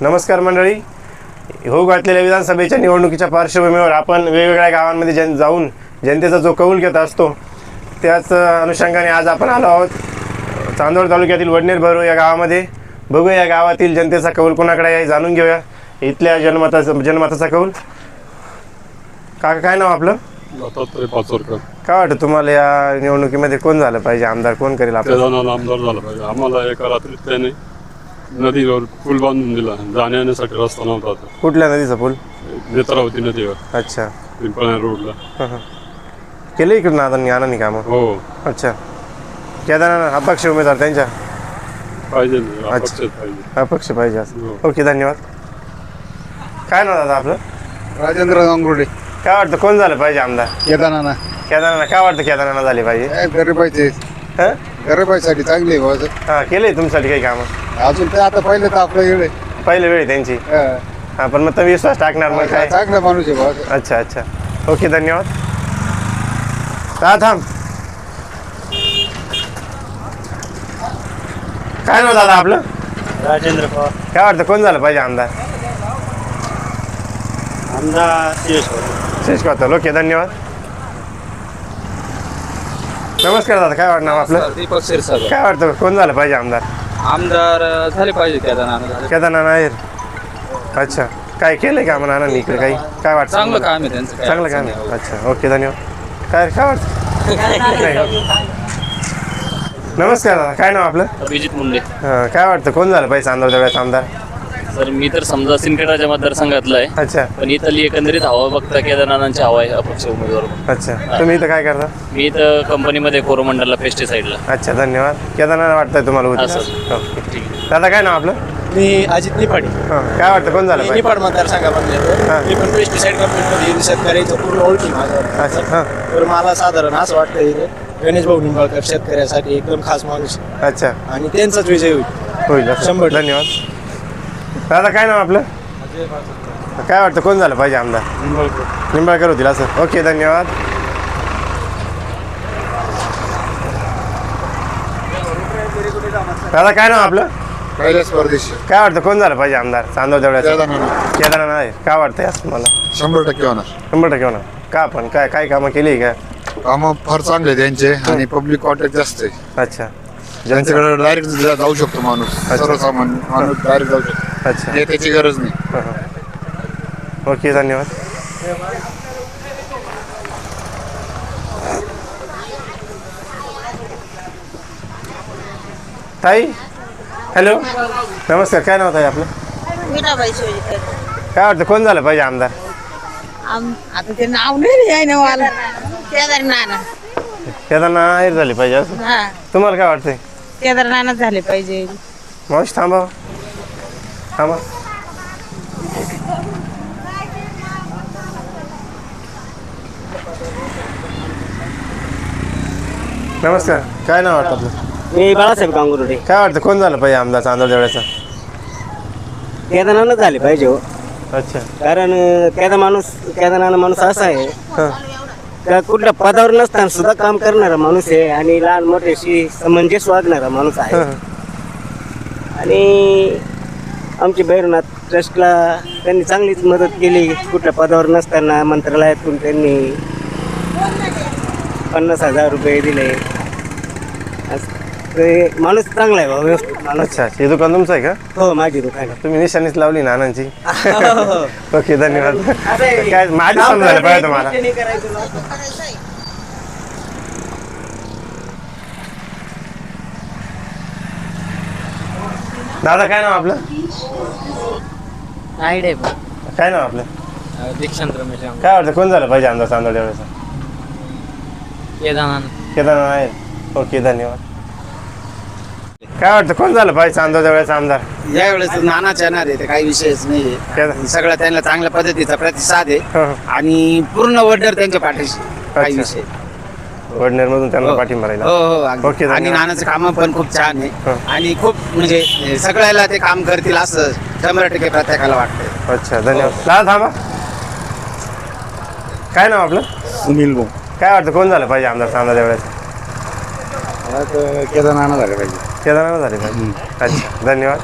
नमस्कार मंडळी. हो घातलेल्या विधानसभेच्या निवडणुकीच्या पार्श्वभूमीवर आपण वेगवेगळ्या गावांमध्ये जन जाऊन जनतेचा जो कौल घेत असतो त्याच अनुषंगाने आज आपण आलो आहोत. चांदोड तालुक्यातील वडनेर भरू या गावामध्ये. बघूया या गावातील जनतेचा कौल कोणाकडे आहे जाणून घेऊया. इथल्या जनमताचा जनमताचा कौल. काका काय नाव आपलं? काय वाटतं तुम्हाला या निवडणुकीमध्ये कोण झालं पाहिजे? आमदार कोण करेल आपलं? त्याचा आमदार झाला पाहिजे. आम्हाला एका रात्रीत त्याने नदीवर पूल बांधून दिला. जाण्या येण्यासाठी रस्ता नव्हता आता. कुठल्या नदीचा पूल? नेत्रावती नदीवर. अच्छा. पिंपळण्या रोडला. हं, हं. केलं इकडून आता आनंदी कामं? हो. अच्छा. केदारनाथ अपक्ष उमेदवार त्यांच्या? पाहिजे ना, अपक्षच पाहिजे. अपक्ष पाहिजे असं. हो. ओके धन्यवाद. काय नाव दादा आपलं? राजेंद्र गांगुर्डे. काय वाटतं कोण झालं पाहिजे आमदार? केदारनाथ. केदारनाथ काय वाटतं केदारनाथ झाली पाहिजे? काय गरिबाचे हं? गरिबाईसाठी चांगली आहे बुवा. हां केले तुमच्यासाठी काही कामं? अजून ते आता पहिले तर आपलं येळे पहिले वेळ आहे त्यांची? हां. पण मग तुम्ही विश्वास टाकणार मग काय? चांगला माणूस आहे. अच्छा अच्छा. ओके धन्यवाद. का थांब. काय नाव दादा आपलं? राजेंद्र पवार. काय वाटतं कोण झालं पाहिजे आमदार. शेष पातळ ओके धन्यवाद. नमस्कार दादा काय वाटतं नाव आपलं? काय वाटतं कोण झालं पाहिजे आमदार? आमदार झाले पाहिजे केदारनाथ केदारनाथ नायर अच्छा. काय केलंय का म्हणा इकडे काही? काय वाटतं चांगलं? काम आहे त्यांचं काय चांगलं काम आहे. नाही. अच्छा. ओके धन्यवाद. काय काय वाटतं. नमस्कार दादा. काय नाव आपलं? अभिजित मुंडे. हां, काय वाटतं? कोण झालं पाहिजे चांदोर देवळ्याचा आमदार? तर मी तर समजा सिंदखेडराच्या मतदारसंघातला आहे. अच्छा. पण इथली एकंदरीत हवा बघता केदारनाथांची हवा आहे अपक्ष उमेदवार अच्छा. तुम्ही इथं काय करता? मी इथं कंपनीमध्ये कोरोमंडलला पेस्टिसाईडला अच्छा धन्यवाद. केदारनाथ वाटतंय तुम्हाला हा, उद्या सर. ओके ठीक आहे दादा काय नाव आपलं? मी अजित निपाडी हां काय वाटतं कोण झालं मी पाहिजे? निपाड मतदारसंघामध्ये हा. येतो मी पण पेस्टिसाईड कंपनीमध्ये शेतकऱ्याचं पूर्ण ओळखी अच्छा हां. तर मला साधारण असं वाटतं इथे गणेश भाऊ निंबाळकर शेतकऱ्यासाठी एकदम खास माणूस. अच्छा. आणि त्यांचाच विजय होईल. होईल असं. शंभर. धन्यवाद. दादा काय नाव आपलं? काय वाटतं कोण झालं पाहिजे आमदार? निंबाळकर. होतील असं. ओके धन्यवाद. दादा काय नाव आपलं? कैलास परदेशी. काय वाटतं कोण झालं पाहिजे आमदार? चांदोर देवळ्याचं. केदारनाथ. आहे. काय वाटतंय असं मला शंभर टक्के होणार. शंभर टक्के होणार. का पण? काय काय कामं केली का? कामं फार चांगले त्यांचे आणि पब्लिक कॉन्टॅक्ट जास्त आहे. अच्छा. ज्यांच्याकडे डायरेक्ट जाऊ शकतो माणूस. सर्वसामान्य माणूस डायरेक्ट जाऊ शकतो. अच्छा. नेत्याची गरज नाही. हां, हां. ओके धन्यवाद. ताई हॅलो. नमस्कार काय नाव ताई आपलं? मीराबाई सोयीकर. काय वाटतं कोण झालं पाहिजे आमदार? आम आता ते नाव नाही आहे ना मला केदारनाथ. केदारनाथ नायर झाली पाहिजे असं. हा. तुम्हाला काय वाटतंय? केदारनाथ झाले पाहिजे. मावशी थांबा. थांबा. नमस्कार. काय नाव वाटतं आपलं? मी बाळासाहेब गांगुर्डे. काय वाटतं कोण झालं पाहिजे आमदार चांदोर देवळ्याचा केदारनाथ झाले पाहिजे हो. अच्छा. कारण अं, केदार माणूस केदारनाथ माणूस असा आहे. हां. का कुठल्या पदावर नसताना सुद्धा काम करणारा माणूस आहे आणि लहान मोठ्याशी समंजस वागणारा माणूस आहे. आणि आमची भैरवनाथ ट्रस्टला त्यांनी चांगलीच मदत केली. कुठल्या पदावर नसताना मंत्रालयातून त्यांनी पन्नास हजार रुपये दिले. असं. ते माणूस चांगला आहे बा व्यवस्थित माणूस अच्छा हे दुकान तुमचं आहे का? हो माझी दुकान आहे. तुम्ही निशाणीच लावली नानांची हो. ओके धन्यवाद. असं आहे. काय माझी समजायला पाहिजे तुम्हाला. नाही करायचं ना. दादा काय नाव आपलं? आयडिया काय नाव आपलं? दीक्षांत रमेश. काय वाटतं कोण झालं पाहिजे आमदार चांदोर देवळ्याचा केदारनाथ. केदारनाथ आहे. ओके धन्यवाद. काय वाटतं कोण झालं पाहिजे चांदोर देवळ्याचा आमदार? यावेळेस नानाच येणार आहे ते काही विषयच नाही केदार सगळं त्यांना चांगल्या पद्धतीचा प्रतिसाद आहे. हं, हं. आणि पूर्ण वडर त्यांच्या पाठीशी काही अच्छा. विषय वडनेरमधून त्यांना हो. पाठिंबा राहिला. हो हो अगदी. ओके, धन्यवाद. आणि नानाचं काम पण खूप छान आहे. हं. आणि खूप म्हणजे सगळ्याला ते काम करतील असं शंभर टक्के प्रत्येकाला वाटतंय. अच्छा धन्यवाद. दादा थांबा. काय नाव आपलं? सुनील भाऊ. काय वाटतं कोण झालं पाहिजे आमदार चांदोर देवळ्याचा केदारनाथ झाले पाहिजे. केदारनाथ झाले का? अच्छा धन्यवाद.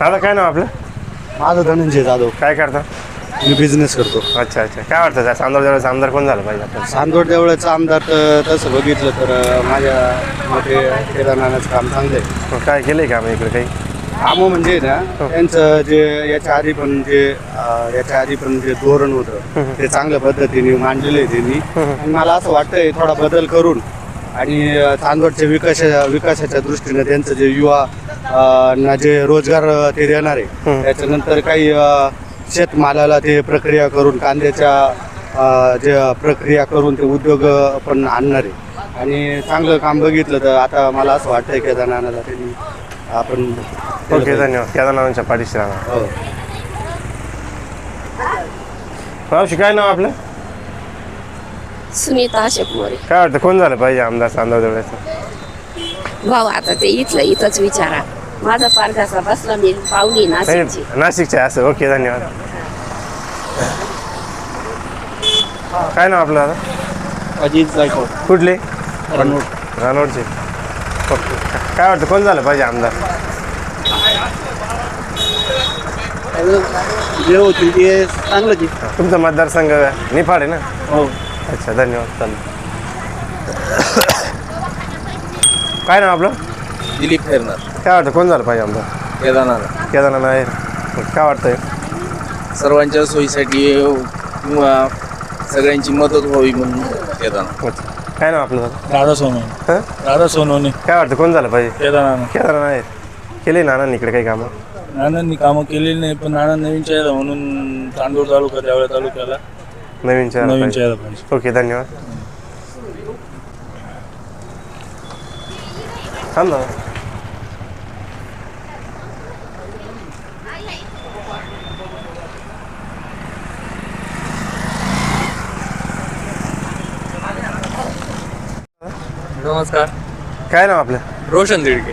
दादा काय नाव आपलं? माझं धनंजय जाधव. काय करता? मी बिझनेस करतो. अच्छा अच्छा. काय वाटतं त्या चांदोड देवळाचा आमदार कोण झालं पाहिजे आपण चांदोड देवळाचा आमदार तर तसं बघितलं तर माझ्या मोठे केदारनाथ काम चांगलं आहे. काय केलं आहे का आम्ही इकडे काही? कामं म्हणजे ना त्यांचं जे याच्या आधी पण जे अं, याच्या आधी पण जे धोरण होतं ते चांगल्या पद्धतीने मांडलेलं आहे त्यांनी. आणि मला असं वाटतंय थोडा बदल करून आणि अं, चांदवडच्या विकासा विकासाच्या दृष्टीने त्यांचं जे युवा अं, ना जे रोजगार अं, ते देणार आहे त्याच्यानंतर काही अं, शेतमालाला ते प्रक्रिया करून कांद्याच्या अं, जे प्रक्रिया करून ते उद्योग अं, पण आणणार आहे. आणि चांगलं काम बघितलं तर आता मला असं वाटतंय केदारनाथाला त्यांनी आपण ओके धन्यवाद. केदारनाथांच्या पाठीशी राहणार हो. मावशी काय नाव आपलं? सुनीता अशोक मोरे काय वाटतं कोण झालं पाहिजे आमदार चांदोर जवळचं भाऊ आता ते इथलं इथंच विचारा. माझा पारघासा बसला मी पाहुणी नाशिकची. नाशिकचे आहे असं. ओके धन्यवाद. काय नाव आपलं दादा? अजित जायकवाड. कुठले? रानोडचे ओके. काय वाटतं कोण झालं पाहिजे आमदार? जे होती ते चांगलं की तुमचा मतदारसंघ निफाड आहे ना? हो. अच्छा धन्यवाद चालेल. काय नाव आपलं? दिलीप फेरणार. काय वाटतं कोण झालं पाहिजे आमदार? केदारनाथ. केदारनाथ आहे. काय वाटतंय? सर्वांच्या सोयीसाठी किंवा सगळ्यांची मदत व्हावी म्हणून केदारनाथ. अच्छा. काय नाव आपलं? दादा राधा सोनवणे. हं? राधा सोनवणे. काय वाटतं कोण झालं पाहिजे? केदारनाथ केदारनाथ आहे केले नाना इकडे काही कामं? नानांनी कामं केलेली नाही पण नाना नवीन चेहरा म्हणून तांदूळ तालुका देवळा तालुक्याला. नवीन चेहरा नवीन पाहिजे. चेहरा पाहिजे. ओके धन्यवाद. थांब ना. नमस्कार. काय नाव आपलं? रोशन दिडके.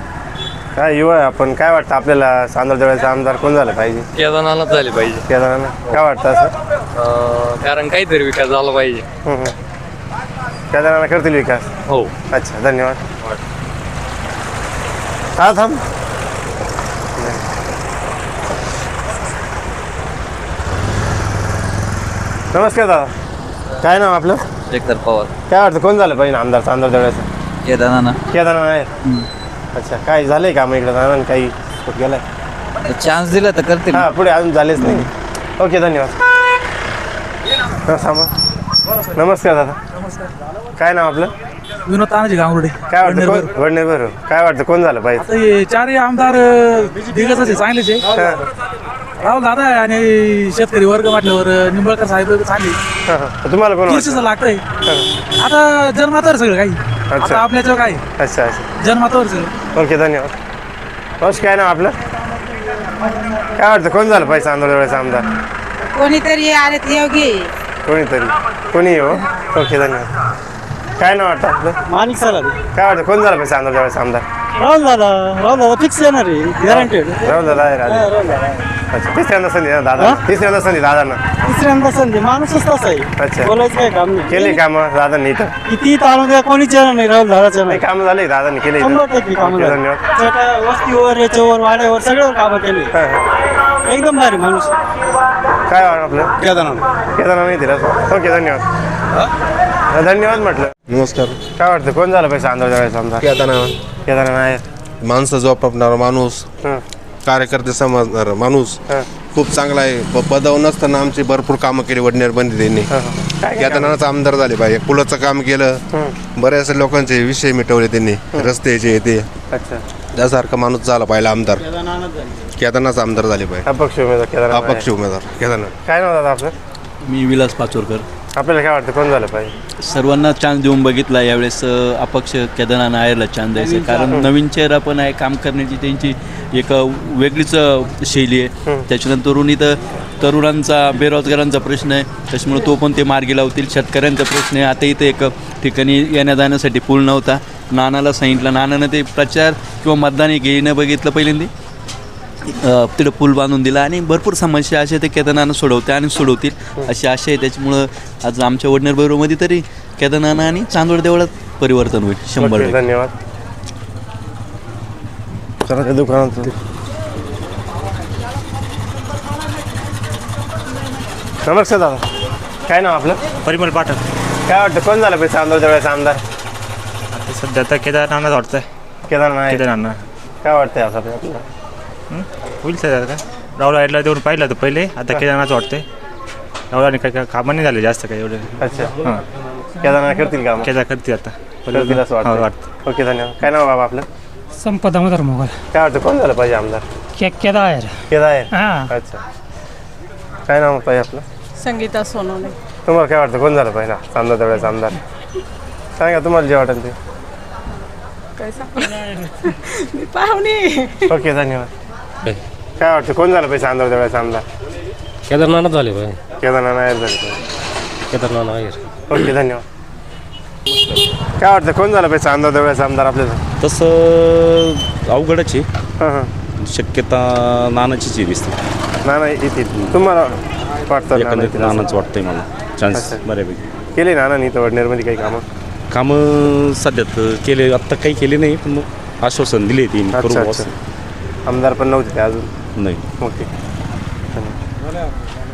काय युवा आहे आपण. काय वाटतं आपल्याला चांदोर जवळचा आमदार कोण झालं पाहिजे? केदारनाथ झाले पाहिजे. केदारनाथ. काय वाटतं असं? अं, कारण काहीतरी विकास झाला पाहिजे. केदारनाथ करतील विकास? हो. अच्छा धन्यवाद. हा थांब. नमस्कार दादा. काय नाव आपलं? शेखर पवार. काय वाटतं कोण झालं पाहिजे आमदार चांदोर जवळचं केदारनाथ केदारनाथ आहे अच्छा काय झालंय का मग इकडे? जाणार काही कुठं गेलाय? चान्स दिला तर करतील. हां पुढे अजून झालेच नाही. ओके धन्यवाद. हा, थांबा. नमस्कार दादा. काय नाव आपलं? विनोद तानाजी गांगुर्डे. काय वाटतं? कोण वडनेर बरं काय वाटतं? कोण झालं पाहिजे आता हे चारही आमदार दिग्गजच आहे चांगलेच आहे. हां. राहुल दादा आहे आणि शेतकरी वर्ग म्हटल्यावर निंबळकर साहेब चांगले. हां, हां. तुम्हाला कोण वाटतं? लागतंय. आता जन्मातावर सगळं काही. अच्छा. आता आपल्याच्यावर काय? अच्छा अच्छा. जन्मातावर सगळं ओके धन्यवाद. मावश काय नाव आपलं? काय वाटतं कोण झालं पाहिजे आंदोलनाचा आमदार? कोणीतरी आले तर योगी. कोणीतरी. कोणी हो? ओके धन्यवाद. काय नाव वाटतं आपलं? माणिक सर काय वाटतं कोण झालं पाहिजे आंदोलनाचा आमदार? राहुल दादा राहुल दादा फिक्स येणार आहे गॅरंटेड राहुल दादा आहे राजे अच्छा तिसऱ्यांदा संधी ना दादा? तिसऱ्यांदा संधी दादांना? तिसऱ्यांदा संधी माणूसच तसा आहे. अच्छा. बोलायचं काय काम नाही. केली कामं दादांनी इथं? किती तालुक्या कोणीच येणार नाही राहुल दादाच्या नाही. कामं झाली दादांनी केली इथं. शंभर टक्के कामं ओके, झाली. धन्यवाद. छोट्या वस्तीवर याच्यावर वाड्यावर सगळ्यावर कामं केली. हां, हां. एकदम भारी माणूस काय वाटतं आपलं? केदारनाथ. केदारनाथ नाही दिलं ओके धन्यवाद. धन्यवाद म्हटलं. नमस्कार. काय वाटतं कोण झालं पाहिजे आंदोलनाचा आमदार? केदारनाथ. केदारनाथ आहे. माणसं जोपापणारा माणूस. हं, कार्यकर्ते समजणारा माणूस. हं, खूप चांगला आहे. प- पदावर नसताना आमची भरपूर कामं केली वडनेर बंदी त्यांनी हं, हं. काय काय केदारनाथ आमदार झाले पाहिजे. पुलाचं काम केलं. बऱ्याच लोकांचे विषय मिटवले त्यांनी. रस्त्याचे ते. अच्छा. त्यासारखा माणूस झाला पाहिजे आमदार. केदारनाथ आमदार झाले पाहिजे. अपक्ष उमेदवार केदारनाथ अपक्ष. उमेदवार. केदारनाथ. काय नाव दादा आपलं? मी विलास पाचोरकर. आपल्याला काय वाटतं कोण झालं पाहिजे? सर्वांना चान्स देऊन बघितला यावेळेस अ, अपक्ष केदारनाथ नायरला चान्स द्यायचा. कारण नवीन चेहरा पण आहे काम करण्याची त्यांची एक अ, वेगळीच अ, शैली आहे. त्याच्यानंतर तरुण इथं तरुणांचा बेरोजगारांचा प्रश्न आहे. त्याच्यामुळे तो पण ते मार्गी लावतील. शेतकऱ्यांचा प्रश्न आहे. आता इथं एक ठिकाणी येण्या जाण्यासाठी पूल नव्हता. नानाला सांगितलं. नानानं ते प्रचार किंवा मतदान घेणं बघितलं पहिल्यांदा? तिथं पूल बांधून दिला आणि भरपूर समस्या असे ते केदारनाथ सोडवते आणि सोडवतील. अशी आशा आहे. त्याच्यामुळं आज आमच्या वडनेर बैरोमध्ये तरी केदारनाथ आणि चांदोड देवळात परिवर्तन होईल. शंभर धन्यवाद. दुकानात. नमस्कार दादा. काय नाव आपलं? परिमल पाठक. काय वाटतं कोण झालं पाहिजे चांदोड देवळाचा आमदार? आता सध्या तर केदारनाथ वाटतंय. केदारनाथ केदारनाथ काय वाटतंय असं आपल्याला? होईल सध्या का राहुल आईला देऊन पाहिलं तर पहिले आता केदारनाथ वाटतंय. राहुल काही काय कामं नाही झाले जास्त काही एवढे. अच्छा. हां. केदारनाथ करतील का केदार करते आता. करतील असं हो, वाटतं. वाटतं ओके धन्यवाद. काय नाव बाबा आपलं? संपत दामोदर मोगल. काय वाटतं कोण झालं पाहिजे आमदार? के केदार. केदार. आहे हां. अच्छा. काय नाव पाहिजे आपलं? संगीता सोनवणे. तुम्हाला काय वाटतं कोण झालं पाहिजे आमदार त्यावेळेस आमदार. सांगा तुम्हाला जे वाटेल ते. काय सांग? मी पाहुणे. ओके धन्यवाद. काय वाटतं कोण झालं पाहिजे आमदार त्यावेळेस आमदार केदारनाथ झाले पाहिजे केदारनाथ नायर झाले पाहिजे. केदारनाथ नायर ओके धन्यवाद. काय वाटतं कोण झालं पाहिजे आमदार त्यावेळेस आमदार आपल्याला तसं अवघडच आहे. हां हां. शक्यता नानाचीच आहे दिसते. ना नाही येते तुम्हाला वाटतं नाना एकंदरीत असं? नानाच वाटतंय मला. चान्स अच्छा. बऱ्यापैकी. केले ना नाही तर वडनेरमध्ये काही कामं? कामं सध्यात केले आत्ता काही केले नाही पण मग आश्वासन दिले तीन करू अच्छा. अच्छा आमदार पण नव्हते ते अजून. नाही. ओके. धन्यवाद.